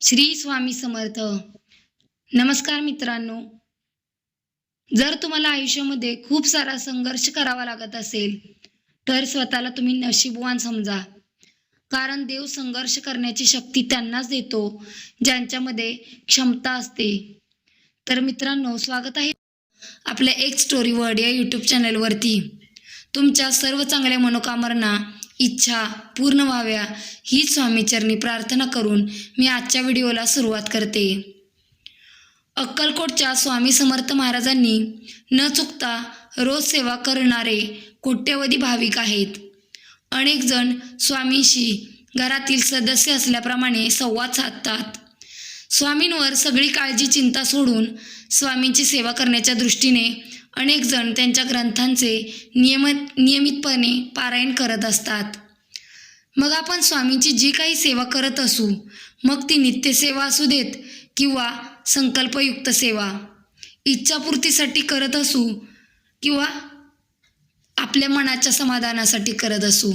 श्री स्वामी समर्थ. नमस्कार मित्रांनो. जर तुम्हाला आयुष्यामध्ये खूप सारा संघर्ष करावा लागत असेल तर स्वतःला तुम्ही नशीबवान समजा. कारण देव संघर्ष करण्याची शक्ती त्यांनाच देतो ज्यांच्यामध्ये क्षमता असते. तर मित्रांनो स्वागत आहे आपल्या एक स्टोरी वर्ड या यूट्यूब चॅनलवरती तुमच्या सर्व चांगल्या मनोकामना इच्छा पूर्ण व्हाव्या ही स्वामीचरणी प्रार्थना करून मी आजच्या व्हिडिओला सुरुवात करते. अक्कलकोटच्या स्वामी समर्थ महाराजांनी न चुकता रोज सेवा करणारे कोट्यवधी भाविक आहेत. अनेक जण स्वामींशी घरातील सदस्य असल्याप्रमाणे संवाद साधतात. स्वामींवर सगळी काळजी चिंता सोडून स्वामींची सेवा करण्याच्या दृष्टीने अनेक जण त्यांच्या ग्रंथांचे नियमित नियमितपणे पारायण करत असतात. मग आपण स्वामींची जी काही सेवा करत असू मग ती नित्यसेवा असू देत किंवा संकल्पयुक्त सेवा इच्छापूर्तीसाठी करत असू किंवा आपल्या मनाच्या समाधानासाठी करत असू.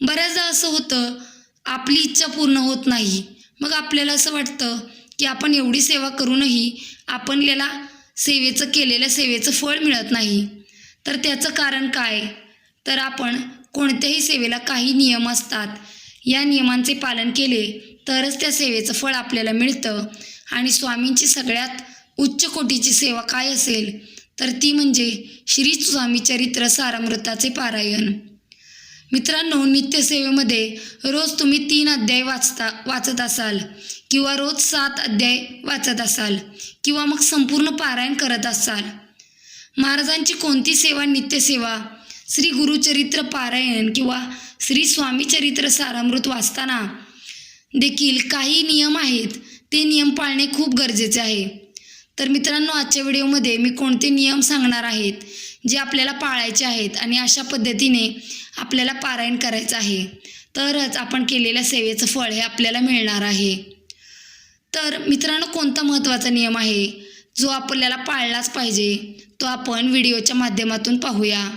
बऱ्याचदा असं होतं आपली इच्छा पूर्ण होत नाही. मग आपल्याला असं वाटतं की आपण एवढी सेवा करूनही आपल्याला सेवेचं केलेल्या सेवेचं फळ मिळत नाही. तर त्याचं कारण काय? तर आपण कोणत्याही सेवेला काही नियम असतात. या नियमांचे पालन केले तरच त्या सेवेचं फळ आपल्याला मिळतं. आणि स्वामींची सगळ्यात उच्च कोटीची सेवा काय असेल? तर ती म्हणजे श्री स्वामी चरित्र सारामृताचे पारायण. मित्रांनो नित्यसेवेमध्ये रोज तुम्ही तीन अध्याय वाचता वाचत असाल किंवा रोज सात अध्याय वाचत असाल किंवा मग संपूर्ण पारायण करत असाल. महाराजांची कोणती सेवा नित्यसेवा? श्री गुरुचरित्र पारायण किंवा श्री स्वामीचरित्र सारामृत वाचताना देखील काही नियम आहेत. ते नियम पाळणे खूप गरजेचे आहे. तर मित्रांनो आजच्या व्हिडिओमध्ये मी कोणते नियम सांगणार आहेत जे आपल्याला पाळायचे आहेत आणि अशा पद्धतीने आपल्याला पारायण करायचं आहे. तरच आपण केलेल्या सेवेचं फळ हे आपल्याला मिळणार आहे. तर मित्रांनो कोणता महत्त्वाचा नियम आहे? जो आपल्याला पाळलाच पाहिजे तो आपण व्हिडिओच्या माध्यमातून पाहूया.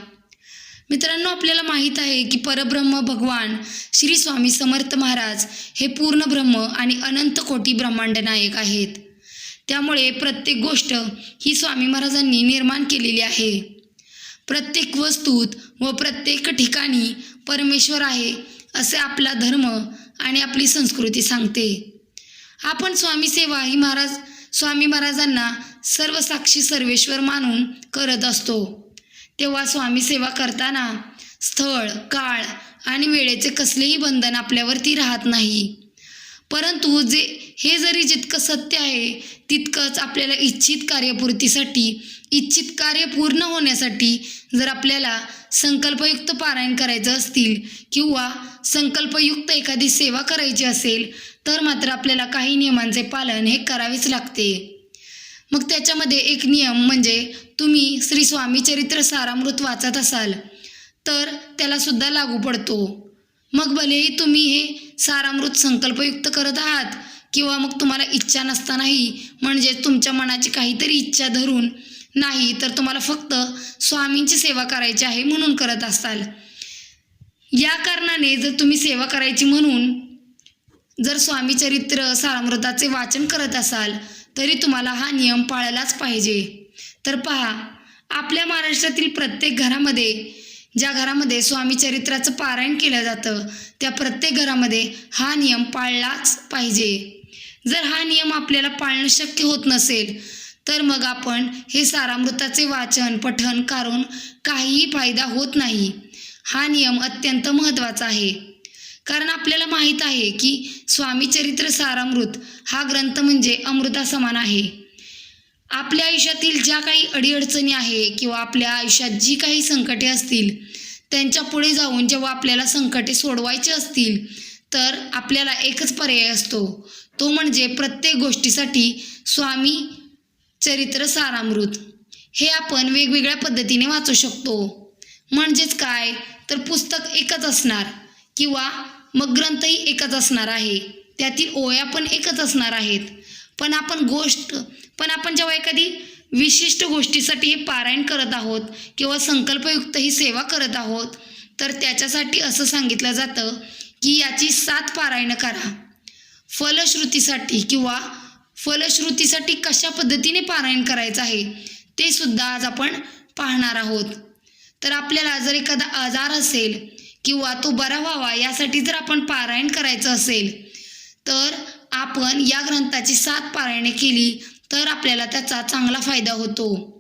मित्रांनो आपल्याला माहीत आहे की परब्रह्म भगवान श्री स्वामी समर्थ महाराज हे पूर्ण ब्रह्म आणि अनंत कोटी ब्रह्मांड नायक आहेत. त्यामुळे प्रत्येक गोष्ट ही स्वामी महाराजांनी निर्माण केलेली आहे. प्रत्येक वस्तूत व प्रत्येक ठिकाणी परमेश्वर आहे असे आपला धर्म आणि आपली संस्कृती सांगते. आपण स्वामी सेवा ही महाराज स्वामी महाराजांना सर्वसाक्षी सर्वेश्वर मानून करत असतो. तेव्हा स्वामी सेवा करताना स्थळ काळ आणि वेळेचे कसलेही बंधन आपल्यावरती राहत नाही. परंतु जे हे जरी जितकं सत्य आहे तितकंच आपल्याला इच्छित कार्यपूर्तीसाठी इच्छित कार्य पूर्ण होण्यासाठी जर आपल्याला संकल्पयुक्त पारायण करायचं असतील किंवा संकल्पयुक्त एखादी सेवा करायची असेल तर मात्र आपल्याला काही नियमांचे पालन हे करावेच लागते. मग त्याच्यामध्ये एक नियम म्हणजे तुम्ही श्री स्वामी चरित्र सारामृत वाचत असाल तर त्याला सुद्धा लागू पडतो. मग भलेही तुम्ही हे सारामृत संकल्पयुक्त करत आहात किंवा मग तुम्हाला इच्छा नसतानाही म्हणजे तुमच्या मनाची काहीतरी इच्छा धरून नाही तर तुम्हाला फक्त स्वामींची सेवा करायची आहे म्हणून करत असाल. या कारणाने जर तुम्ही सेवा करायची म्हणून जर स्वामी चरित्र सारामृताचे वाचन करत असाल तरी तुम्हाला हा नियम पाळलाच पाहिजे. तर पहा आपल्या महाराष्ट्रातील प्रत्येक घरामध्ये ज्या घरामध्ये स्वामी चरित्राचं पारायण केलं जातं त्या प्रत्येक घरामध्ये हा नियम पाळलाच पाहिजे. जर हा नियम आपल्याला पाळणं शक्य होत नसेल तर मग आपण हे सारामृताचे वाचन पठण करून काहीही फायदा होत नाही. हा नियम अत्यंत महत्त्वाचा आहे. कारण आपल्याला माहीत आहे की स्वामी चरित्र सारामृत हा ग्रंथ म्हणजे अमृता समान आहे. आपल्या आयुष्यातील ज्या काही अडीअडचणी आहे किंवा आपल्या आयुष्यात जी काही संकटे असतील त्यांच्या पुढे जाऊन जेव्हा आपल्याला संकटे सोडवायचे असतील तर आपल्याला एकच पर्याय असतो. तो म्हणजे प्रत्येक गोष्टीसाठी स्वामी चरित्र सारामृत. हे आपण वेगवेगळ्या पद्धतीने वाचू शकतो. म्हणजेच काय? तर पुस्तक एकच असणार किंवा मग ग्रंथही एकच असणार आहे. त्यातील ओया पण एकच असणार आहेत. पण आपण गोष्ट पण आपण जेव्हा एखादी विशिष्ट गोष्टीसाठी हे पारायण करत आहोत किंवा संकल्पयुक्त ही सेवा करत आहोत तर त्याच्यासाठी असं सांगितलं जातं की याची सात पारायणं करा. फलश्रुतीसाठी किंवा फलश्रुतीसाठी कशा पद्धतीने पारायण करायचं आहे ते सुद्धा आज आपण पाहणार आहोत. तर आपल्याला जर एखादा आजार असेल किंवा तो बरा व्हावा यासाठी जर आपण पारायण करायचं असेल तर आपण या ग्रंथाची सात पारायणे केली तर आपल्याला त्याचा चांगला फायदा होतो.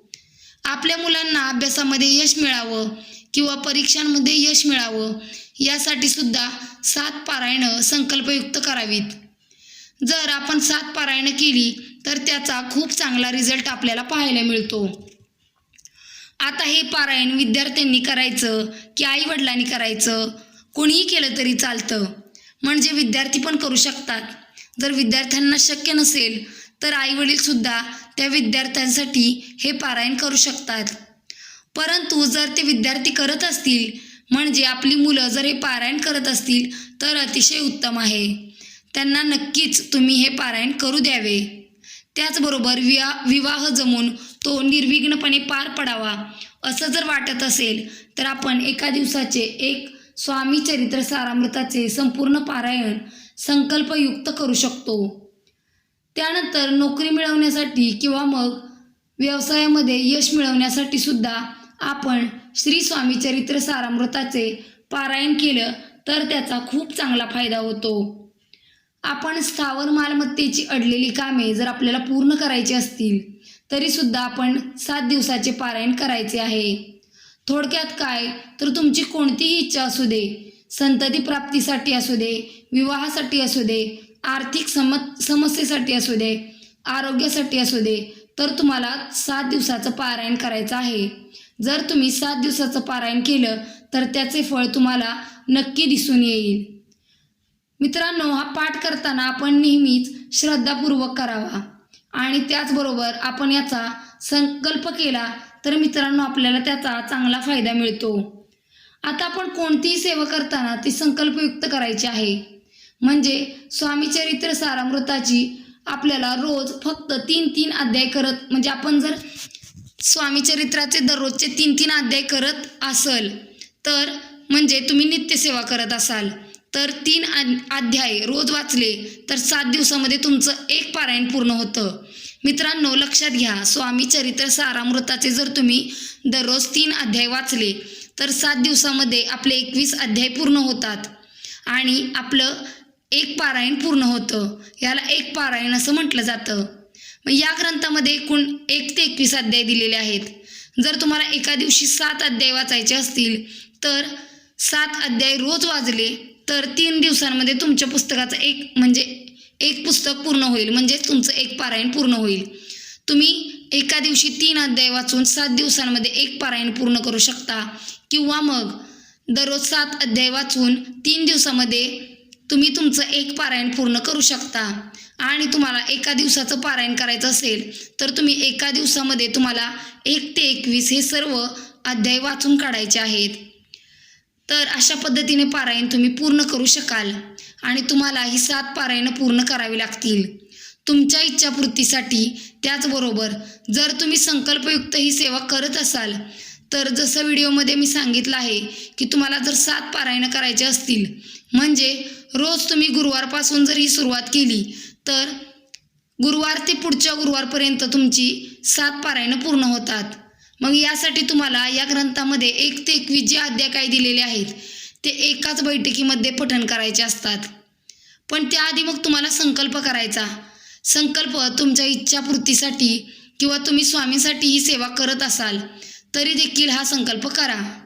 आपल्या मुलांना अभ्यासामध्ये यश मिळावं किंवा परीक्षांमध्ये यश मिळावं यासाठी सुद्धा सात पारायणं संकल्पयुक्त करावीत. जर आपण सात पारायणं केली तर त्याचा खूप चांगला रिझल्ट आपल्याला पाहायला मिळतो. आता हे पारायण विद्यार्थ्यांनी करायचं की आई वडिलांनी करायचं? कोणीही केलं तरी चालतं. म्हणजे विद्यार्थी पण करू शकतात. जर विद्यार्थ्यांना शक्य नसेल तर आईवडीलसुद्धा त्या विद्यार्थ्यांसाठी हे पारायण करू शकतात. परंतु जर ते विद्यार्थी करत असतील म्हणजे आपली मुलं जर हे पारायण करत असतील तर अतिशय उत्तम आहे. त्यांना नक्कीच तुम्ही हे पारायण करू द्यावे. त्याचबरोबर विवा विवाह जमून तो निर्विघ्नपणे पार पडावा. असं जर वाटत असेल तर आपण एका दिवसाचे एक स्वामी चरित्र सारामृताचे संपूर्ण पारायण संकल्पयुक्त करू शकतो. त्यानंतर नोकरी मिळवण्यासाठी किंवा मग व्यवसायामध्ये यश मिळवण्यासाठी सुद्धा आपण श्री स्वामी चरित्र सारामृताचे पारायण केलं तर त्याचा खूप चांगला फायदा होतो. आपण स्थावर मालमत्तेची अडलेली कामे जर आपल्याला पूर्ण करायची असतील तरीसुद्धा आपण सात दिवसाचे पारायण करायचे आहे. थोडक्यात काय? तर तुमची कोणतीही इच्छा असू दे संतती प्राप्तीसाठी असू दे विवाहासाठी असू दे आर्थिक सम समस्येसाठी असू दे आरोग्यासाठी असू दे तर तुम्हाला सात दिवसाचं पारायण करायचं आहे. जर तुम्ही सात दिवसाचं पारायण केलं तर त्याचे फळ तुम्हाला नक्की दिसून येईल. मित्रांनो हा पाठ करताना आपण नेहमीच श्रद्धापूर्वक करावा. आणि त्याचबरोबर आपण याचा संकल्प केला तर मित्रांनो आपल्याला त्याचा चांगला फायदा मिळतो. आता आपण कोणतीही सेवा करताना ती संकल्पयुक्त करायची आहे. म्हणजे स्वामी चरित्र सारामृताची आपल्याला रोज फक्त तीन तीन अध्याय करत म्हणजे आपण जर स्वामी चरित्राचे दररोजचे तीन तीन अध्याय करत असल तर म्हणजे तुम्ही नित्यसेवा करत असाल. तर तीन आ- अध्याय रोज वाचले तर सात दिवसामध्ये तुमचं एक पारायण पूर्ण होतं. मित्रांनो लक्षात घ्या स्वामी चरित्र सारामृताचे जर तुम्ही दररोज तीन अध्याय वाचले तर सात दिवसामध्ये आपले एकवीस अध्याय पूर्ण होतात. आणि आपलं एक पारायण पूर्ण होतं. याला एक पारायण असं म्हटलं जातं. मग या ग्रंथामध्ये एकूण एक ते एकवीस अध्याय दिलेले आहेत. जर तुम्हाला एका दिवशी सात अध्याय वाचायचे असतील तर सात अध्याय रोज वाजले तर तीन दिवसांमध्ये तुमच्या पुस्तकाचं एक म्हणजे एक पुस्तक पूर्ण होईल. म्हणजेच तुमचं एक पारायण पूर्ण होईल. तुम्ही एका दिवशी तीन अध्याय वाचून सात दिवसांमध्ये एक पारायण पूर्ण करू शकता. किंवा मग दररोज सात अध्याय वाचून तीन दिवसामध्ये तुम्ही तुमचं एक पारायण पूर्ण करू शकता. आणि तुम्हाला एका दिवसाचं पारायण करायचं असेल तर तुम्ही एका दिवसामध्ये तुम्हाला एक ते एकवीस हे सर्व अध्याय वाचून काढायचे आहेत. तर अशा पद्धतीने पारायण तुम्ही पूर्ण करू शकाल आणि तुम्हाला ही सात पारायणं पूर्ण करावी लागतील. तुमच्या इच्छापूर्तीसाठी त्याचबरोबर जर तुम्ही संकल्पयुक्त ही सेवा करत असाल तर जसं व्हिडिओमध्ये मी सांगितलं आहे की तुम्हाला जर सात पारायणं करायचे असतील म्हणजे रोज तुम्ही गुरुवारपासून जर ही सुरुवात केली तर गुरुवार ते पुढच्या गुरुवारपर्यंत तुमची सात पारायणं पूर्ण होतात. मग यासाठी तुम्हाला या ग्रंथामध्ये एक ते एकवीस जे अध्याय काय दिलेले आहेत ते एकाच बैठकीमध्ये पठण करायचे असतात. पण त्याआधी मग तुम्हाला संकल्प करायचा. संकल्प तुमच्या इच्छापूर्तीसाठी किंवा तुम्ही स्वामींसाठी ही सेवा करत असाल तरी देखील हा संकल्प करा.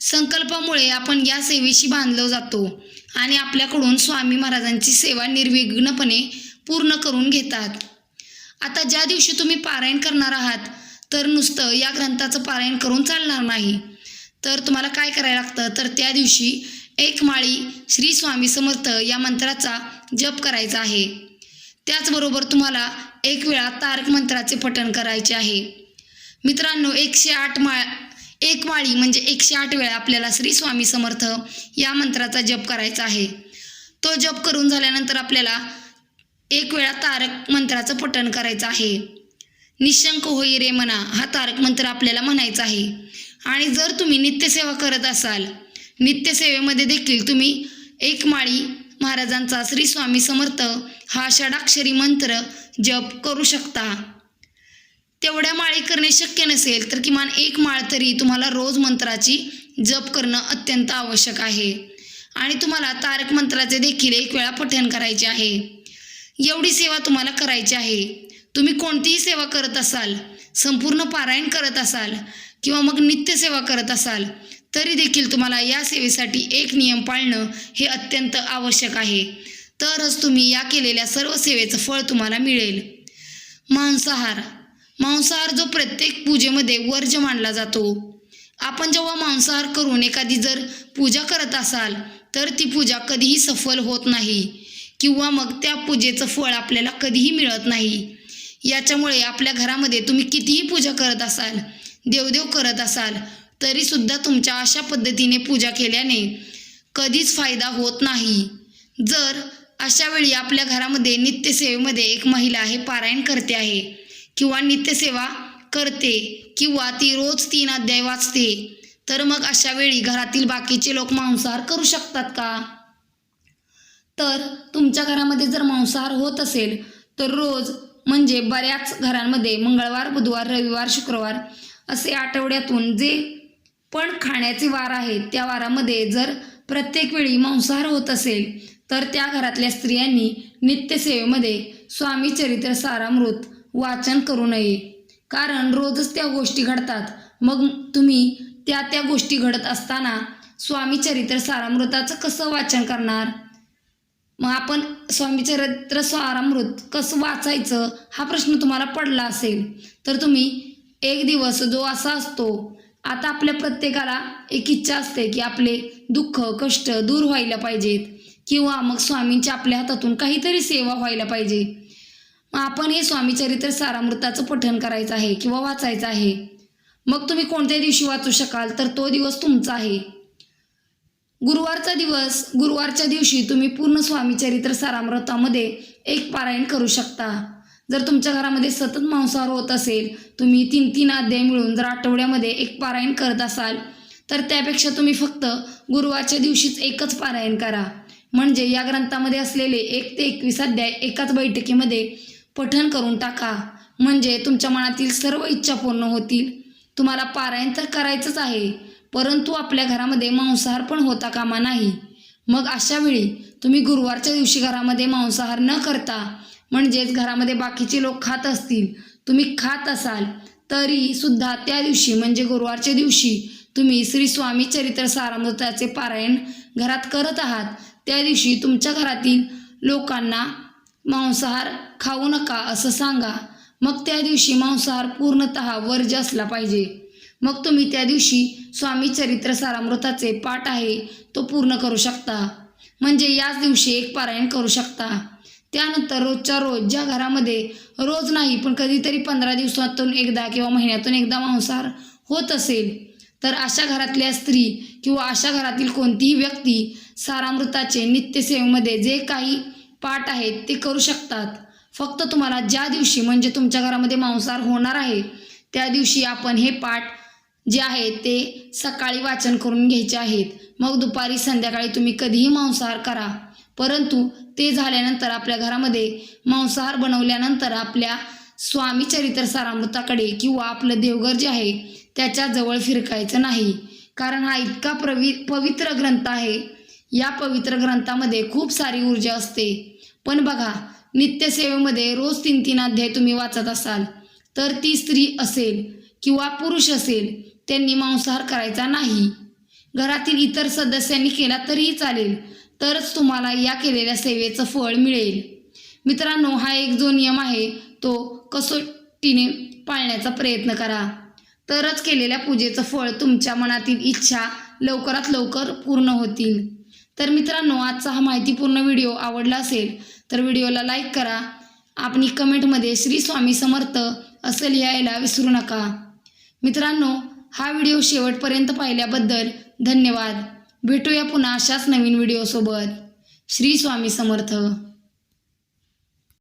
संकल्पामुळे आपण या सेवेशी बांधलो जातो आणि आपल्याकडून स्वामी महाराजांची सेवा निर्विघ्नपणे पूर्ण करून घेतात. आता ज्या दिवशी तुम्ही पारायण करणार आहात तर नुसतं या ग्रंथाचं पारायण करून चालणार नाही. तर तुम्हाला काय करायला लागतं? तर त्या दिवशी एक माळी श्री स्वामी समर्थ या मंत्राचा जप करायचा आहे. त्याचबरोबर तुम्हाला एक वेळा तारक मंत्राचे पठण करायचे आहे. मित्रांनो एकशे आठ माळ एक माळी म्हणजे एकशे आठ वेळा आपल्याला श्री स्वामी समर्थ या मंत्राचा जप करायचा आहे. तो जप करून झाल्यानंतर आपल्याला एक वेळा तारक मंत्राचं पठण करायचं आहे. निशंक होई रे मना हा तारक मंत्र आपल्याला म्हणायचा आहे. आणि जर तुम्ही नित्यसेवा करत असाल नित्यसेवेमध्ये देखील तुम्ही एक माळी महाराजांचा श्री स्वामी समर्थ हा षडाक्षरी मंत्र जप करू शकता. तेवढ्या माळी करणे शक्य नसेल तर किमान एक माळ तरी तुम्हाला रोज मंत्राची जप करणं अत्यंत आवश्यक आहे. आणि तुम्हाला तारक मंत्राचे देखील एक वेळा पठण करायचे आहे. एवढी सेवा तुम्हाला करायची आहे. तुम्ही कोणतीही सेवा करत असाल संपूर्ण पारायण करत असाल किंवा मग नित्यसेवा करत असाल तरी देखील तुम्हाला या सेवेसाठी एक नियम पाळणं हे अत्यंत आवश्यक आहे. तरच तुम्ही या केलेल्या सर्व सेवेचं फळ तुम्हाला मिळेल. मांसाहार मांसाहार जो प्रत्येक पूजेमध्ये वर्ज्य मानला जातो. आपण जेव्हा मांसाहार करून एखादी जर पूजा करत असाल तर ती पूजा कधीही सफल होत नाही किंवा मग त्या पूजेचं फळ आपल्याला कधीही मिळत नाही. याच्यामुळे आपल्या घरामध्ये तुम्ही कितीही पूजा करत असाल देवदेव करत असाल तरीसुद्धा तुमच्या अशा पद्धतीने पूजा केल्याने कधीच फायदा होत नाही. जर अशावेळी आपल्या घरामध्ये नित्यसेवेमध्ये एक महिला हे पारायण करते आहे किंवा नित्यसेवा करते किंवा ती रोज तीन अध्याय वाचते तर मग अशा वेळी घरातील बाकीचे लोक मांसाहार करू शकतात का? तर तुमच्या घरामध्ये जर मांसाहार होत असेल तर रोज म्हणजे बऱ्याच घरांमध्ये मंगळवार बुधवार रविवार शुक्रवार असे आठवड्यातून जे पण खाण्याचे वार आहेत त्या वारामध्ये जर प्रत्येक वेळी मांसाहार होत असेल तर त्या घरातल्या स्त्रियांनी नित्यसेवेमध्ये स्वामी चरित्र सारामृत वाचन करू नये. कारण रोजच त्या गोष्टी घडतात. मग तुम्ही त्या त्या गोष्टी घडत असताना स्वामी चरित्र सारामृताचं कसं वाचन करणार? मग आपण स्वामी चरित्र सारामृत कसं वाचायचं हा प्रश्न तुम्हाला पडला असेल तर तुम्ही एक दिवस जो असा असतो आता आपल्या प्रत्येकाला एक इच्छा असते की आपले दुःख कष्ट दूर व्हायला पाहिजेत. किंवा मग स्वामींच्या आपल्या हातातून काहीतरी सेवा व्हायला पाहिजे. आपण हे स्वामीचरित्र सारामृताचं पठण करायचं आहे किंवा वाचायचं आहे. मग तुम्ही कोणत्या दिवशी वाचू शकाल? तर तो दिवस तुमचा आहे. गुरुवारचा दिवस गुरुवारच्या दिवशी तुम्ही पूर्ण स्वामीचरित्र सारामृतामध्ये एक पारायण करू शकता. जर तुमच्या घरामध्ये सतत मांसाहार होत असेल तुम्ही तीन तीन अध्याय मिळून जर आठवड्यामध्ये एक पारायण करत असाल तर त्यापेक्षा तुम्ही फक्त गुरुवारच्या दिवशीच एकच पारायण करा. म्हणजे या ग्रंथामध्ये असलेले एक ते एकवीस अध्याय एकाच बैठकीमध्ये पठण करून टाका. म्हणजे तुमच्या मनातील सर्व इच्छा पूर्ण होतील. तुम्हाला पारायण तर करायचंच आहे परंतु आपल्या घरामध्ये मांसाहार पण होता कामा नाही. मग अशा वेळी तुम्ही गुरुवारच्या दिवशी घरामध्ये मांसाहार न करता म्हणजेच घरामध्ये बाकीचे लोक खात असतील तुम्ही खात असाल तरी सुद्धा त्या दिवशी म्हणजे गुरुवारच्या दिवशी तुम्ही श्री स्वामी चरित्र सारामृताचे पारायण घरात करत आहात. त्या दिवशी तुमच्या घरातील लोकांना मांसाहार खाऊ नका असं सांगा. मग त्या दिवशी मांसाहार पूर्णतः वर्ज्य असला पाहिजे. मग तुम्ही त्या दिवशी स्वामी चरित्र सारामृताचे पाठ आहे तो पूर्ण करू शकता. म्हणजे याच दिवशी एक पारायण करू शकता. त्यानंतर रोजच्या रोज ज्या घरामध्ये रोज नाही पण कधीतरी पंधरा दिवसातून एकदा किंवा महिन्यातून एकदा मांसाहार होत असेल तर अशा घरातल्या स्त्री किंवा अशा घरातील कोणतीही व्यक्ती सारामृताचे नित्यसेवेमध्ये जे काही पाठ आहेत ते करू शकतात. फक्त तुम्हाला ज्या दिवशी म्हणजे तुमच्या घरामध्ये मांसाहार होणार आहे त्या दिवशी आपण हे पाठ जे आहे ते सकाळी वाचन करून घ्यायचे आहेत. मग दुपारी संध्याकाळी तुम्ही कधीही मांसाहार करा. परंतु ते झाल्यानंतर आपल्या घरामध्ये मांसाहार बनवल्यानंतर आपल्या स्वामी चरित्र सारामृताकडे किंवा आपलं देवघर जे आहे त्याच्याजवळ फिरकायचं नाही. कारण हा इतका प्रवि पवित्र ग्रंथ आहे या पवित्र ग्रंथामध्ये खूप सारी ऊर्जा असते. पण बघा नित्यसेवेमध्ये रोज तीन तीन अध्याय तुम्ही वाचत असाल तर ती स्त्री असेल किंवा पुरुष असेल त्यांनी मांसाहार करायचा नाही. घरातील इतर सदस्यांनी केला तरीही चालेल तरच तुम्हाला या केलेल्या सेवेचं फळ मिळेल. मित्रांनो हा एक जो नियम आहे तो कसोटीने पाळण्याचा प्रयत्न करा. तरच केलेल्या पूजेचं फळ तुमच्या मनातील इच्छा लवकरात लवकर पूर्ण होतील. तर मित्रांनो आजचा हा माहितीपूर्ण व्हिडिओ आवडला असेल तर व्हिडिओला लाईक करा. आपली कमेंटमध्ये श्री स्वामी समर्थ असं लिहायला विसरू नका. मित्रांनो हा व्हिडिओ शेवटपर्यंत पाहिल्याबद्दल धन्यवाद. भेटूया पुन्हा अशाच नवीन व्हिडिओसोबत. श्री स्वामी समर्थ.